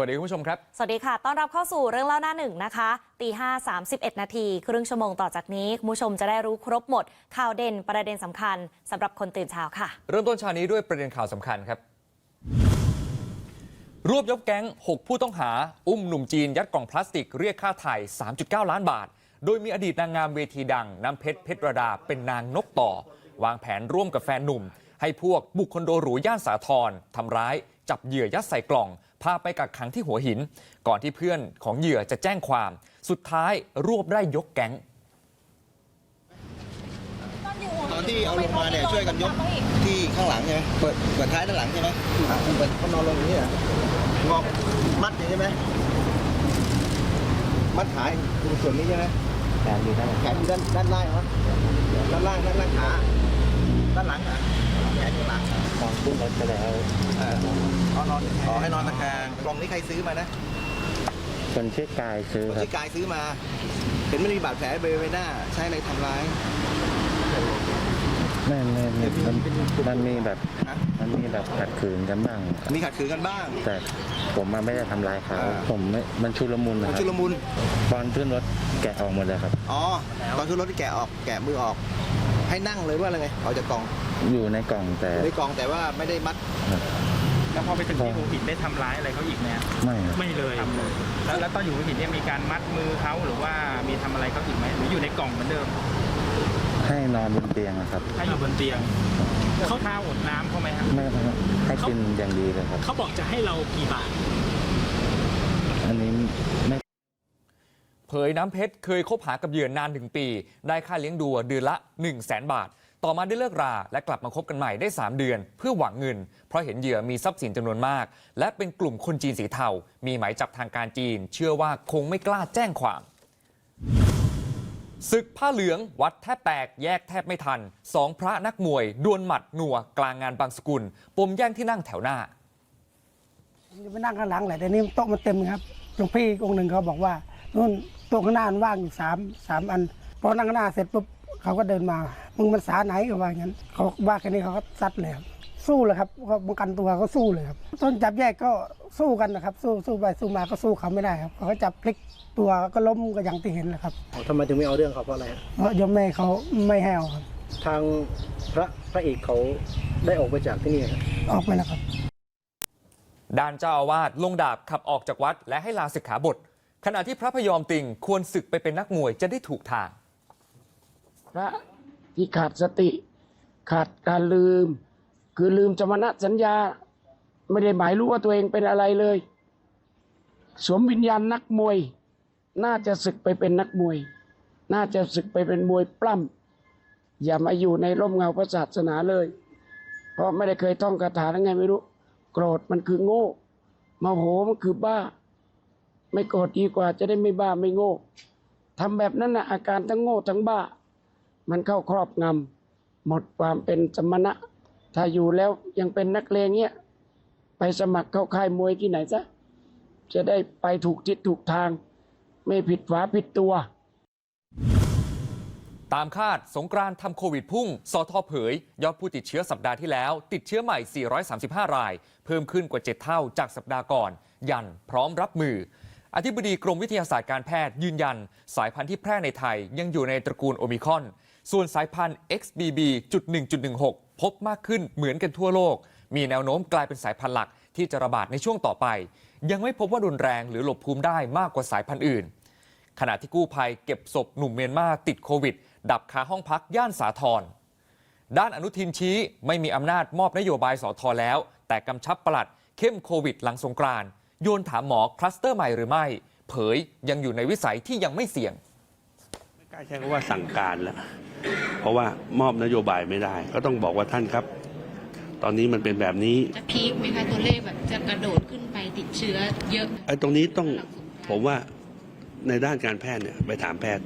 สวัสดีคุณผู้ชมครับ สวัสดีค่ะ ต้อนรับเข้าสู่เรื่องเล่าหน้าหนึ่งนะคะ ตีห้าสามสิบเอ็ดนาทีครึ่งชั่วโมงต่อจากนี้ คุณผู้ชมจะได้รู้ครบหมด ข่าวเด่นประเด็นสำคัญสำหรับคนตื่นเช้าค่ะ เริ่มต้นเช้านี้ด้วยประเด็นข่าวสำคัญครับ รวบยกแก๊ง 6 ผู้ต้องหา อุ้มหนุ่มจีนยัดกล่องพลาสติกเรียกค่าไถ่3.9 ล้านบาท โดยมีอดีตนางงามเวทีดังน้ำเพชรเพชรระดาเป็นนางนกต่อ วางแผนร่วมกับแฟนหนุ่ม ให้พวกบุกคอนโดหรูย่านสาทรทำร้าย จับเหยื่อยัดใส่กล่อง พาไปกักขังที่หัวหิน ก่อนที่เพื่อนของเหยื่อจะแจ้งความ สุดท้ายรวบได้ยกแก๊ง ตอนที่เอาลงมาเนี่ยช่วยกันยกที่ข้างหลังใช่ไหมเปิดเปิดท้ายด้านหลังใช่ไหมอ่าเปิดเขานอนลงอย่างนี้เหรองอกมัดอย่างนี้ใช่ไหมมัดขาตรงส่วนนี้ใช่ไหมแขนอยู่ด้านแขนอยู่ด้านด้านล่างเหรอด้านล่างด้านล่างขาด้านหลังอะแขนอยู่หลัง ตอนขึ้นรถไปแล้วเออเอานอนขอให้นอนตะแคงกล่องนี้ใครซื้อมานะคนชื่อกายซื้อคนครับที่กายซื้อมา เห็นมันมีบาดแผลบริเวณหน้า ใช้อะไรทำร้ายไม่ไม่ไม่มันมันมีแบบนะมันมีแบบขัดขืนกันบ้าง มีขัดขืนกันบ้าง แต่ผมมาไม่ได้ทำร้ายเขาอ่าผมไม่มันชุลมุนนะมันครับชุลมุนตอนขึ้นรถแกะออกหมดเลยครับ อ๋อ ตอนขึ้นรถที่แกะออก แกะมือออก ให้นั่งเลยว่าอะไรไงออกจากกล่องอยู่ในกล่องแต่อยู่ในกล่องแต่ว่าไม่ได้มัดแล้วพอไปถึงที่หัวหินได้ทำร้ายอะไรเขาอีกไหมฮะไม่ครับไม่เลยแล้วแล้วตอนอยู่หัวหินเนี่ยมีการมัดมือเขาหรือว่ามีทำอะไรเขาอีกไหมหรืออยู่ในกล่องเหมือนเดิมให้นอนบนเตียงอะครับถ้าอยู่บนเตียง เขาข้าวอดน้ำเขาไหมฮะไม่ครับให้กินอย่างดีเลยครับ เขาบอกจะให้เรากี่บาท อันนี้ไม่ เผยน้ำเพชรเคยคบหากับเหยื่อนานถึงปี ได้ค่าเลี้ยงดูเดือนละ 1 0 0 0 0แสนบาท ต่อมาได้เลิกราและกลับมาคบกันใหม่ได้ 3 เดือน เพื่อหวังเงิน เพราะเห็นเหยื่อมีทรัพย์สินจำนวนมาก และเป็นกลุ่มคนจีนสีเทา มีหมายจับทางการจีน เชื่อว่าคงไม่กล้าแจ้งความศึกผ้าเหลืองวัดแทบแตกแยกแทบไม่ทันสองพระนักมวย ดวลหมัดหนัวกลางงานบางสกุล ปมแย่งที่นั่งแถวหน้าผมจะไปนั่งข้างหลังแหละแต่นี่โต๊ะมันเต็มครับหลวงพี่องค์หนึ่งเขาบอกว่านู่น โต๊ะข้างหน้ามันว่างอยู่สามสามอันพอนั่งข้างหน้าเสร็จปุ๊บเขาก็เดินมามึงมันสาไหนก็ว่าอย่างนั้นเขาว่าแค่นี้เขาก็ซัดเลยครับสู้เลยครับเขาป้องกันตัวเขาสู้เลยครับตอนจับแยกก็สู้กันนะครับ สู้สู้ไปสู้มาก็สู้เขาไม่ได้ครับเขาก็จับพลิกตัวก็ล้มก็อย่างที่เห็นแหละครับทำไมถึงไม่เอาเรื่องเขาเพราะอะไรฮะเพราะโยมแม่เขาไม่ให้เอาครับ ทางพระพระเอกเขาได้ออกไปจากที่นี่ฮะออกไปแล้วครับด้านเจ้าอาวาสลงดาบขับออกจากวัด และให้ลาสิกขาบท ขณะที่พระพยอมติงควรศึกไปเป็นนักมวยจะได้ถูกทาง พระที่ขาดสติ ขาดการลืม คือลืมจมณสัญญา ไม่ได้หมายรู้ว่าตัวเองเป็นอะไรเลย สวมวิญญาณนักมวย น่าจะศึกไปเป็นนักมวย น่าจะศึกไปเป็นมวยปล้ำอย่ามาอยู่ในร่มเงาพระศาสนาเลย เพราะไม่ได้เคยท่องคาถาแล้วไงไม่รู้ โกรธมันคือโง่โมโหมันคือบ้า ไม่โกรธดีกว่าจะได้ไม่บ้าไม่โง่ทำแบบนั้นนะอาการทั้งโง่ทั้งบ้า มันเข้าครอบงำหมดความเป็นสมณะ ถ้าอยู่แล้วยังเป็นนักเลงเนี้ยไปสมัครเข้าค่ายมวยที่ไหนซะจะได้ไปถูกทิศถูกทาง ไม่ผิดฝาผิดตัว ตามคาดสงกรานต์ทำโควิดพุ่ง สทเผย ยอดผู้ติดเชื้อสัปดาห์ที่แล้ว ติดเชื้อใหม่ 435 ราย เพิ่มขึ้นกว่า 7 เท่าจากสัปดาห์ก่อน ยันพร้อมรับมือ อธิบดีกรมวิทยาศาสตร์การแพทย์ยืนยัน สายพันธุ์ที่แพร่ในไทยยังอยู่ในตระกูลโอมิคอน ส่วนสายพันธุ์ XBB.1.16 พบมากขึ้นเหมือนกันทั่วโลก มีแนวโน้มกลายเป็นสายพันธุ์หลักที่จะระบาดในช่วงต่อไป ยังไม่พบว่ารุนแรงหรือหลบภูมิได้มากกว่าสายพันธุ์อื่น ขณะที่กู้ภัยเก็บศพหนุ่มเมียนมาติดโควิด ดับคาห้องพักย่านสาทรด้านอนุทินชี้ไม่มีอำนาจมอบนโยบายสอทอแล้ว แต่กำชับปลัดเข้มโควิดหลังสงกรานต์ โยนถามหมอคลัสเตอร์ใหม่หรือไม่ เผยยังอยู่ในวิสัยที่ยังไม่เสี่ยง ไม่กล้าใช้คำว่าสั่งการแล้ว เพราะว่ามอบนโยบายไม่ได้ ก็ต้องบอกว่าท่านครับ ตอนนี้มันเป็นแบบนี้ จะพีคไหมคะตัวเลขแบบจะกระโดดขึ้นไปติดเชื้อเยอะไอ้ตรงนี้ต้องผมว่าในด้านการแพทย์เนี่ยไปถามแพทย์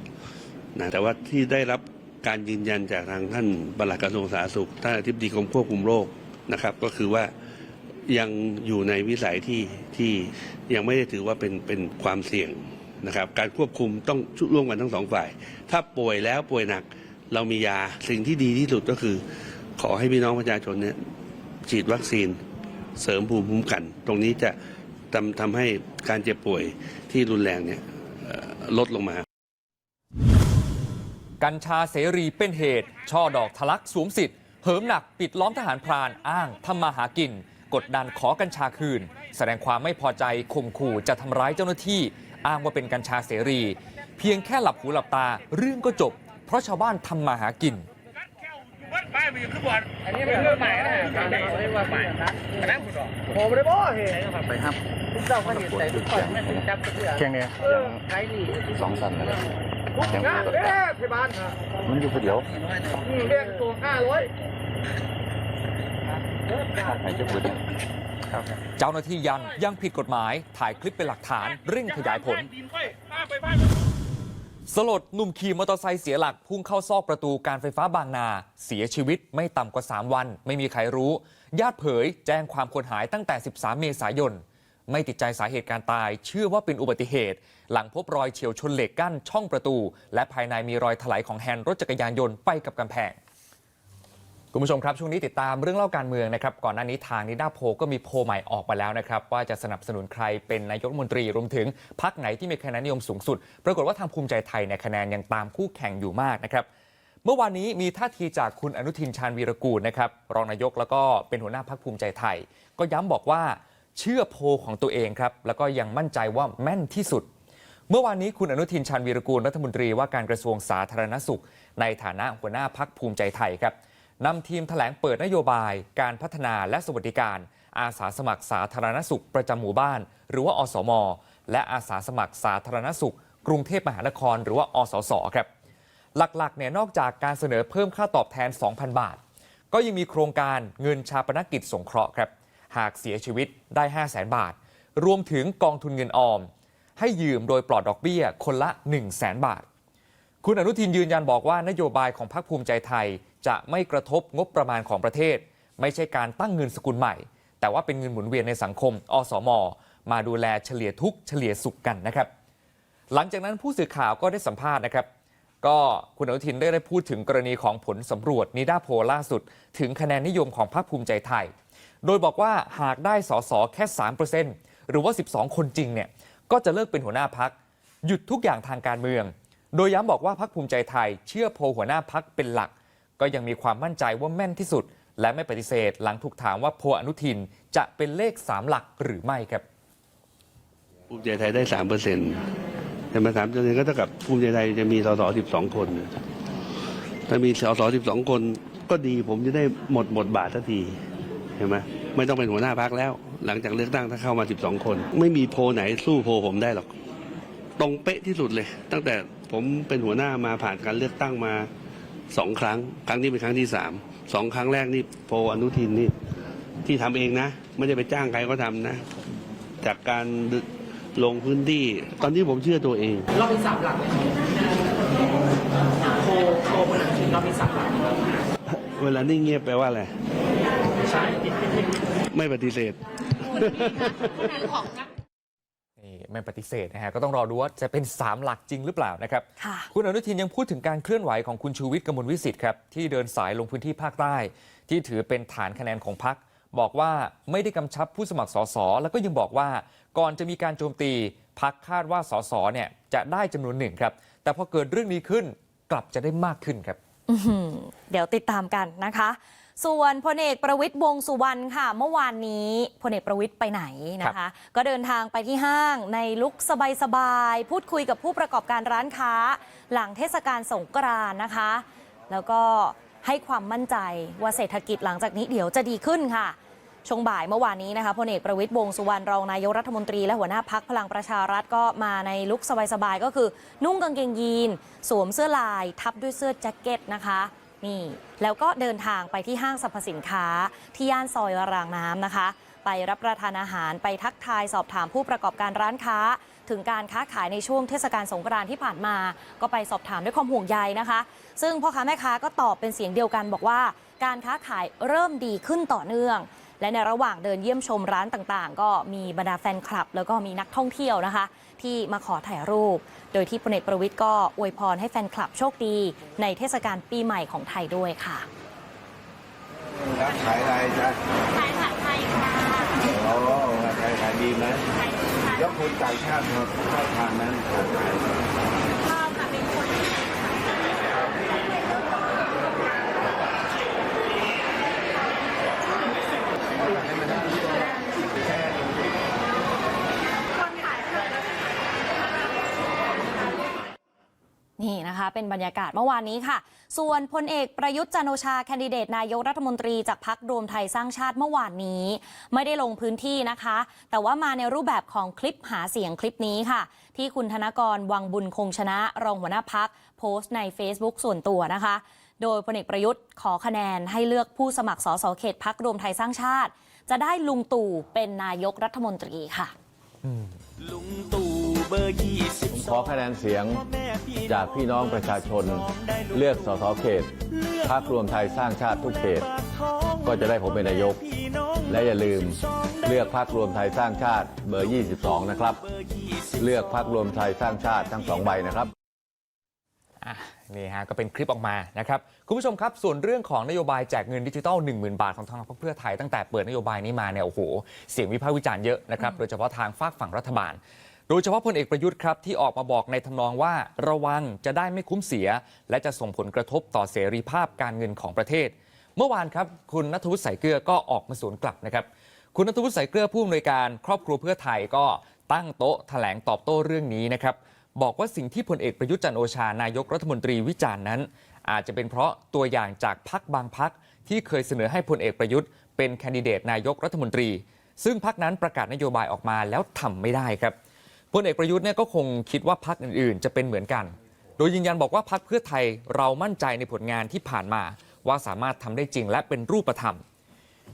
นะแต่ว่าที่ได้รับการยืนยันจากทางท่านปลัดกระทรวงสาธารณสุขท่านอธิบดีกรมควบคุมโรคนะครับ ก็คือว่า ยังอยู่ในวิสัยที่ที่ยังไม่ได้ถือว่าเป็นเป็นความเสี่ยงนะครับ การควบคุมต้องร่วมกันทั้งสองฝ่าย ถ้าป่วยแล้วป่วยหนักเรามียาสิ่งที่ดีที่สุดก็คือ ขอให้พี่น้องประชาชนเนี่ยฉีดวัคซีนเสริมภูมิคุ้มกัน ตรงนี้จะทำทำให้การเจ็บป่วยที่รุนแรงเนี่ยลดลงมา กัญชาเสรีเป็นเหตุ ช่อดอกทะลักสวมสิทธิ์เหิมหนักปิดล้อมทหารพรานอ้างทำมาหากิน กดดันขอกัญชาคืน แสดงความไม่พอใจข่มขู่จะทำร้ายเจ้าหน้าที่ อ้างว่าเป็นกัญชาเสรี เพียงแค่หลับหูหลับตาเรื่องก็จบ เพราะชาวบ้านทำมาหากิน อันนี้เป็นเรื่องใหม่นะการเรื่องว่าใหม่คณะผู้ดอกผมไม่ได้บอกเหตุไปครับทุกเจ้าก็เห็นแต่ทุกคนไม่ถึงจับเสื้อเชียงเนี่ยเออใครดีสองสันเลยทุกงานเด้อที่บ้านค่ะมันอยู่คนเดียวอืมเรียกตัวห้าร้อย หายใจปืนเนี่ยเจ้าหน้าที่ยันยังผิดกฎหมายถ่ายคลิปเป็นหลักฐานเร่งขยายผล สลดหนุ่มขี่มอเตอร์ไซค์เสียหลักพุ่งเข้าซอกประตูการไฟฟ้าบางนา เสียชีวิตไม่ต่ำกว่า 3 วัน ไม่มีใครรู้ ญาติเผยแจ้งความคนหายตั้งแต่ 13 เมษายน ไม่ติดใจสาเหตุการตาย เชื่อว่าเป็นอุบัติเหตุ หลังพบรอยเฉียวชนเหล็กกั้นช่องประตู และภายในมีรอยถลายของแฮนด์รถจักรยานยนต์ไปกับกำแพง คุณผู้ชมครับ ช่วงนี้ติดตามเรื่องเล่าการเมืองนะครับ ก่อนหน้านี้ทางนิด้าโพก็มีโพใหม่ออกมาแล้วนะครับ ว่าจะสนับสนุนใครเป็นนายกรัฐมนตรีรวมถึงพักไหนที่มีคะแนนนิยมสูงสุด ปรากฏว่าทางภูมิใจไทยเนี่ยคะแนนยังตามคู่แข่งอยู่มากนะครับ เมื่อวานนี้มีท่าทีจากคุณอนุทินชาญวีรกูลนะครับรองนายกแล้วก็เป็นหัวหน้าพักภูมิใจไทย ก็ย้ำบอกว่าเชื่อโพของตัวเองครับแล้วก็ยังมั่นใจว่าแม่นที่สุดเมื่อวานนี้คุณอนุทินชาญวีรกูลรัฐมนตรีว่าการกระทรวงสาธารณสุข ในฐานะหัวหน้าพักภูมิใจไทยครับ นำทีมแถลงเปิดนโยบาย การพัฒนาและสวัสดิการ อาสาสมัครสาธารณสุขประจำหมู่บ้าน หรือว่าอสม และอาสาสมัครสาธารณสุข กรุงเทพมหานคร หรือว่าอสสครับหลักๆเนี่ยนอกจากการเสนอเพิ่มค่าตอบแทน 2,000 บาท ก็ยังมีโครงการเงินชาปนกิจสงเคราะห์ครับหากเสียชีวิตได้ 5 0 0 0 0 0 บาท รวมถึงกองทุนเงินออม ให้ยืมโดยปลอดดอกเบี้ยคนละ 1 0 0 0 0แบาท คุณอนุทินยืนยันบอกว่านโยบายของพรรคภูมิใจไทย จะไม่กระทบงบประมาณของประเทศ ไม่ใช่การตั้งเงินสกุลใหม่ แต่ว่าเป็นเงินหมุนเวียนในสังคม อสม มาดูแลเฉลี่ยทุกเฉลี่ยสุขกันนะครับ หลังจากนั้นผู้สื่อข่าวก็ได้สัมภาษณ์นะครับ ก็คุณอนุทินได้ได้พูดถึงกรณีของผลสำรวจนิดาโพล่าสุด ถึงคะแนนนิยมของพรรคภูมิใจไทย โดยบอกว่าหากได้สสแค่3%หรือว่า 12 คนจริงเนี่ยก็จะเลิกเป็นหัวหน้าพักหยุดทุกอย่างทางการเมือง โดยย้ำบอกว่าพรรคภูมิใจไทย เชื่อโพหัวหน้าพักเป็นหลัก ก็ยังมีความมั่นใจว่าแม่นที่สุด และไม่ปฏิเสธ หลังถูกถามว่าโพอนุทินจะเป็นเลข 3 หลักหรือไม่ครับ ภูมิใจไทยได้สามเปอร์เซ็นต์แต่มาสามเปอร์เซ็นต์ก็เท่ากับภูมิใจไทยจะมีสสสิบสองคน ถ้ามีสสสิบสองคนก็ดีผมจะได้หมดบทบาททันทีเห็นไหมไม่ต้องเป็นหัวหน้าพักแล้ว หลังจากเลือกตั้งถ้าเข้ามาสิบสองคน ไม่มีโพลไหนสู้โพลผมได้หรอก ตรงเป๊ะที่สุดเลย ตั้งแต่ผมเป็นหัวหน้ามาผ่านการเลือกตั้งมา สองครั้ง ครั้งนี้เป็นครั้งที่สามสองครั้งแรกนี่โพลอนุทินนี่ที่ทำเองนะ ไม่ได้ไปจ้างใครก็ทำนะ จากการลงพื้นที่ ตอนนี้ผมเชื่อตัวเอง เรามีสามหลักเลยโคโคคนละทีเรามีสามหลักเวลานิ่งเงียบแปลว่าอะไรใช่ไม่ปฏิเสธของนักนี่ ไม่ปฏิเสธนะฮะก็ต้องรอดูว่าจะเป็น 3 หลักจริงหรือเปล่านะครับ ค่ะ คุณอนุทินยังพูดถึงการเคลื่อนไหวของคุณชูวิทย์กมลวิสิทธิ์ครับที่เดินสายลงพื้นที่ภาคใต้ ที่ถือเป็นฐานคะแนนของพรรคบอกว่าไม่ได้กำชับผู้สมัครสสแล้วก็ยังบอกว่าก่อนจะมีการโจมตีพรรคคาดว่าสสเนี่ยจะได้จำนวนหนึ่งครับ แต่พอเกิดเรื่องนี้ขึ้นกลับจะได้มากขึ้นครับ อื้อหือเดี๋ยวติดตามกันนะคะ ส่วนพลเอกประวิตยวงษ์สุวรรณค่ะ เมื่อวานนี้พลเอกประวิตยไปไหนนะคะ ก็เดินทางไปที่ห้างในลุกสบายๆพูดคุยกับผู้ประกอบการร้านค้า หลังเทศกาลสงกรานต์นะคะ แล้วก็ให้ความมั่นใจว่าเศรษฐกิจหลังจากนี้เดี๋ยวจะดีขึ้นค่ะช่วงบ่ายเมื่อวานนี้นะคะพลเอกประวิตยวงษ์สุวรรณรองนายกรัฐมนตรีและหัวหน้าพักพลังประชารัฐก็มาในลุคสบายๆก็คือ นุ่งกางเกงยีน สวมเสื้อลาย ทับด้วยเสื้อแจ็คเก็ตนะคะ นี่ แล้วก็เดินทางไปที่ห้างสรรพสินค้า ที่ย่านซอยรางน้ำนะคะ ไปรับประทานอาหารไปทักทายสอบถามผู้ประกอบการร้านค้า ถึงการค้าขายในช่วงเทศกาลสงกรานต์ที่ผ่านมา ก็ไปสอบถามด้วยความห่วงใยนะคะ ซึ่งพ่อค้าแม่ค้าก็ตอบเป็นเสียงเดียวกันบอกว่า การค้าขายเริ่มดีขึ้นต่อเนื่อง และในระหว่างเดินเยี่ยมชมร้านต่างๆ ก็มีบรรดาแฟนคลับ แล้วก็มีนักท่องเที่ยวนะคะ ที่มาขอถ่ายรูป โดยที่พลเอกประวิทย์ก็อวยพรให้แฟนคลับโชคดี ในเทศกาลปีใหม่ของไทยด้วยค่ะขายอะไรจ๊ะขายผัดไทยค่ะโอ้ขายขายดีไหมขายคนต่างชาติมาเข้าทางนั้น นี่นะคะ เป็นบรรยากาศเมื่อวานนี้ค่ะ ส่วนพลเอกประยุทธ์จันทร์โอชาแคนดิเดตนายกรัฐมนตรีจากพักรวมไทยสร้างชาติเมื่อวานนี้ ไม่ได้ลงพื้นที่นะคะ แต่ว่ามาในรูปแบบของคลิปหาเสียงคลิปนี้ค่ะ ที่คุณธนกรวังบุญคงชนะ รองหัวหน้าพักโพสต์ใน Facebook ส่วนตัวนะคะ โดยพลเอกประยุทธ์ขอคะแนนให้เลือกผู้สมัครสสเขตพักรวมไทยสร้างชาติ จะได้ลุงตู่เป็นนายกรัฐมนตรีค่ะผม ขอคะแนนเสียงจากพี่น้องประชาชน เลือกสสเขตพักรวมไทยสร้างชาติทุกเขต ก็จะได้ผมเป็นนายก และอย่าลืมเลือกพักรวมไทยสร้างชาติเบอร์ 22 นะครับ เลือกพักรวมไทยสร้างชาติทั้งสองใบนะครับนี่ฮะก็เป็นคลิปออกมานะครับ คุณผู้ชมครับ ส่วนเรื่องของนโยบายแจกเงินดิจิทัล10,000 บาทของทางพรรคเพื่อไทยตั้งแต่เปิดนโยบายนี้มาเนี่ยโอ้โหเสียงวิพากษ์วิจารณ์เยอะนะครับโดยเฉพาะทางฝากฝั่งรัฐบาล ดยเฉพาะพลเอกประยุทธ์ครับที่ออกมาบอกในทำนองว่าระวังจะได้ไม่คุ้มเสีย และจะส่งผลกระทบต่อเสรีภาพการเงินของประเทศ เมื่อวานครับคุณนัทวุฒิใส่เกลือก็ออกมาสวนกลับนะครับคุณนัทวุฒิใส่เกลือผู้อำนวยการครอบครัวเพื่อไทยก็ตั้งโต๊ะแถลงตอบโต้เรื่องนี้นะครับบอกว่าสิ่งที่พลเอกประยุทธ์จันโอชานายกรัฐมนตรีวิจารณ์นั้น อาจจะเป็นเพราะตัวอย่างจากพักบางพักที่เคยเสนอให้พลเอกประยุทธ์เป็นแคนดิเดตนายกรัฐมนตรี ซึ่งพักนั้นประกาศนโยบายออกมาแล้วทำไม่ได้ครับ พลเอกประยุทธ์เนี่ยก็คงคิดว่าพักอื่นๆ จะเป็นเหมือนกัน โดยยืนยันบอกว่าพักเพื่อไทยเรามั่นใจในผลงานที่ผ่านมา ว่าสามารถทำได้จริงและเป็นรูปธรรม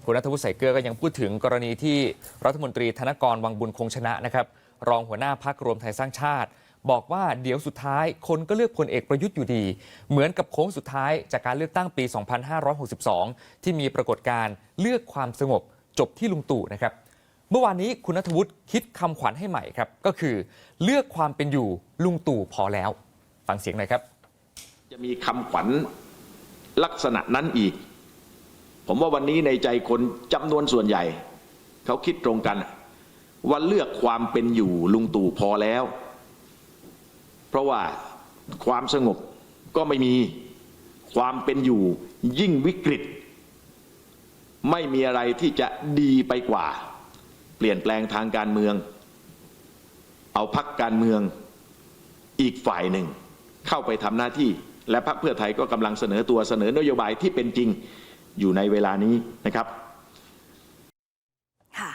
คุณนัทวุฒิใส่เกลือก็ยังพูดถึงกรณีที่รัฐมนตรีธนกรวังบุญคงชนะนะครับ รองหัวหน้าพักรวมไทยสร้างชาติ บอกว่าเดี๋ยวสุดท้ายคนก็เลือกพลเอกประยุทธ์อยู่ดี เหมือนกับโค้งสุดท้ายจากการเลือกตั้งปี 2562 ที่มีปรากฏการณ์เลือกความสงบจบที่ลุงตู่นะครับ เมื่อวานนี้คุณนัทวุฒิคิดคำขวัญให้ใหม่ครับ ก็คือเลือกความเป็นอยู่ลุงตู่พอแล้ว ฟังเสียงหน่อยครับ จะมีคำขวัญลักษณะนั้นอีก ผมว่าวันนี้ในใจคนจำนวนส่วนใหญ่ เขาคิดตรงกันว่าเลือกความเป็นอยู่ลุงตู่พอแล้ว เพราะว่าความสงบก็ไม่มีความเป็นอยู่ยิ่งวิกฤต ไม่มีอะไรที่จะดีไปกว่า เปลี่ยนแปลงทางการเมือง เอาพักการเมืองอีกฝ่ายหนึ่ง เข้าไปทำหน้าที่ และพรรคเพื่อไทยก็กำลังเสนอตัวเสนอนโยบายที่เป็นจริงอยู่ในเวลานี้นะครับค่ะ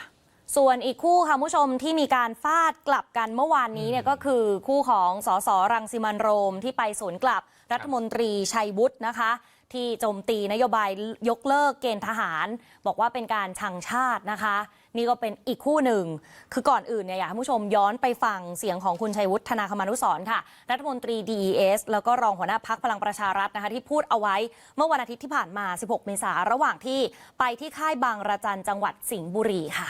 ส่วนอีกคู่ค่ะผู้ชมที่มีการฟาดกลับกันเมื่อวานนี้เนี่ยก็คือคู่ของสสรังสิมันโรมที่ไปสวนกลับรัฐมนตรีชัยวุฒินะคะ ที่โจมตีนโยบายยกเลิกเกณฑ์ทหาร บอกว่าเป็นการชังชาตินะคะ นี่ก็เป็นอีกคู่หนึ่ง คือก่อนอื่นเนี่ยอยากให้ผู้ชมย้อนไปฟังเสียงของคุณชัยวุฒิธนาคมานุสรณ์ค่ะ รัฐมนตรี DES แล้วก็รองหัวหน้าพักพลังประชารัฐนะคะ ที่พูดเอาไว้เมื่อวันอาทิตย์ที่ผ่านมา 16 เมษายนระหว่างที่ไปที่ค่ายบางระจันจังหวัดสิงห์บุรีค่ะ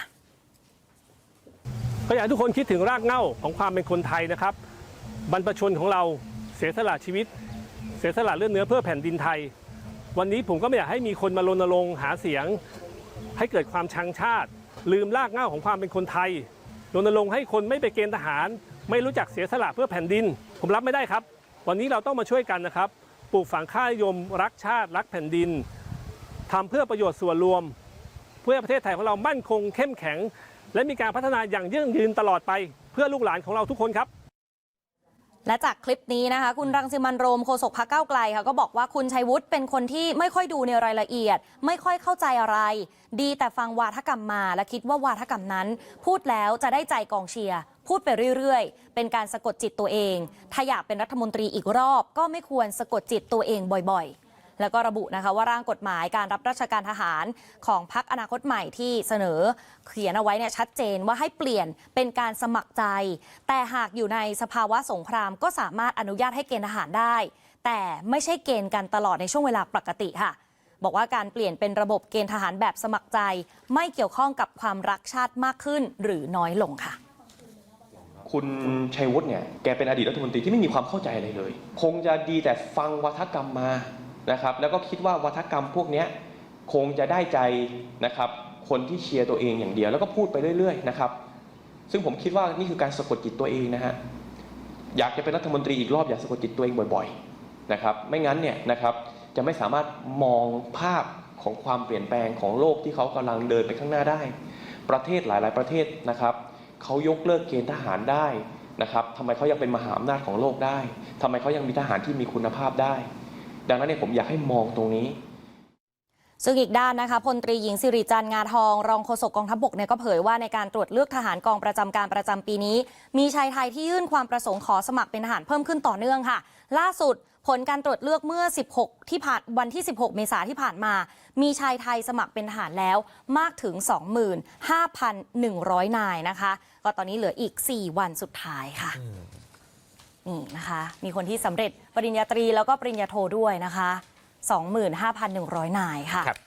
ก็อยากให้ทุกคนคิดถึงรากเหง้าของความเป็นคนไทยนะครับ บรรพชนของเราเสียสละชีวิต เสียสละเลือดเนื้อเพื่อแผ่นดินไทย วันนี้ผมก็ไม่อยากให้มีคนมารณรงค์หาเสียง ให้เกิดความชังชาติ ลืมรากเหง้าของความเป็นคนไทยรณรงค์ให้คนไม่ไปเกณฑ์ทหาร ไม่รู้จักเสียสละเพื่อแผ่นดิน ผมรับไม่ได้ครับ วันนี้เราต้องมาช่วยกันนะครับปลูกฝังค่านิยม รักชาติ รักแผ่นดินทำเพื่อประโยชน์ส่วนรวม เพื่อประเทศไทยของเรามั่นคงเข้มแข็ง และมีการพัฒนาอย่างยั่งยืนตลอดไป เพื่อลูกหลานของเราทุกคนครับ และจากคลิปนี้นะคะ คุณรังสิมันโรมโฆษกพักเก้าไกลค่ะก็บอกว่าคุณชัยวุฒิเป็นคนที่ไม่ค่อยดูในรายละเอียด ไม่ค่อยเข้าใจอะไร ดีแต่ฟังวาทกรรมมา และคิดว่าวาทกรรมนั้น พูดแล้วจะได้ใจกองเชียร์พูดไปเรื่อยๆ เป็นการสะกดจิตตัวเอง ถ้าอยากเป็นรัฐมนตรีอีกรอบ ก็ไม่ควรสะกดจิตตัวเองบ่อยๆ แล้วก็ระบุนะคะว่าร่างกฎหมายการรับราชการทหารของพักอนาคตใหม่ที่เสนอเขียนเอาไว้เนี่ยชัดเจนว่าให้เปลี่ยนเป็นการสมัครใจ แต่หากอยู่ในสภาวะสงครามก็สามารถอนุญาตให้เกณฑ์ทหารได้ แต่ไม่ใช่เกณฑ์กันตลอดในช่วงเวลาปกติค่ะ บอกว่าการเปลี่ยนเป็นระบบเกณฑ์ทหารแบบสมัครใจ ไม่เกี่ยวข้องกับความรักชาติมากขึ้นหรือน้อยลงค่ะคุณชัยวุฒิเนี่ย แกเป็นอดีตรัฐมนตรีที่ไม่มีความเข้าใจอะไรเลย คงจะดีแต่ฟังวัฒกรรมมา นะครับแล้วก็คิดว่าวัฒกรรมพวกนี้คงจะได้ใจนะครับคนที่เชียร์ตัวเองอย่างเดียว แล้วก็พูดไปเรื่อยๆนะครับซึ่งผมคิดว่านี่คือการสะกดจิตตัวเองนะฮะอยากจะเป็นรัฐมนตรีอีกรอบอยากสะกดจิตตัวเองบ่อยๆนะครับไม่งั้นเนี่ยนะครับจะไม่สามารถมองภาพของความเปลี่ยนแปลงของโลกที่เขากำลังเดินไปข้างหน้าได้ ประเทศหลายๆ ประเทศนะครับเขายกเลิกเกณฑ์ทหารได้นะครับทำไมเขายังเป็นมหาอำนาจของโลกได้ทำไมเขายังมีทหารที่มีคุณภาพได้ ดังนั้นเนี่ยผมอยากให้มองตรงนี้ซึ่งอีกด้านนะคะพลตรีหญิงสิริจันทร์งาทอง รองโฆษกกองทัพบกเนี่ยก็เผยว่าในการตรวจเลือกทหารกองประจำการประจำปีนี้ มีชายไทยที่ยื่นความประสงค์ขอสมัครเป็นทหารเพิ่มขึ้นต่อเนื่องค่ะ ล่าสุดผลการตรวจเลือกเมื่อ 16 ที่ผ่านวันที่ 16 เมษาที่ผ่านมา มีชายไทยสมัครเป็นทหารแล้วมากถึง 25,100 นายนะคะ ก็ตอนนี้เหลืออีก 4 วันสุดท้ายค่ะ นี่นะคะ มีคนที่สำเร็จปริญญาตรีแล้วก็ปริญญาโทด้วยนะคะ 25,100 นายค่ะ ครับ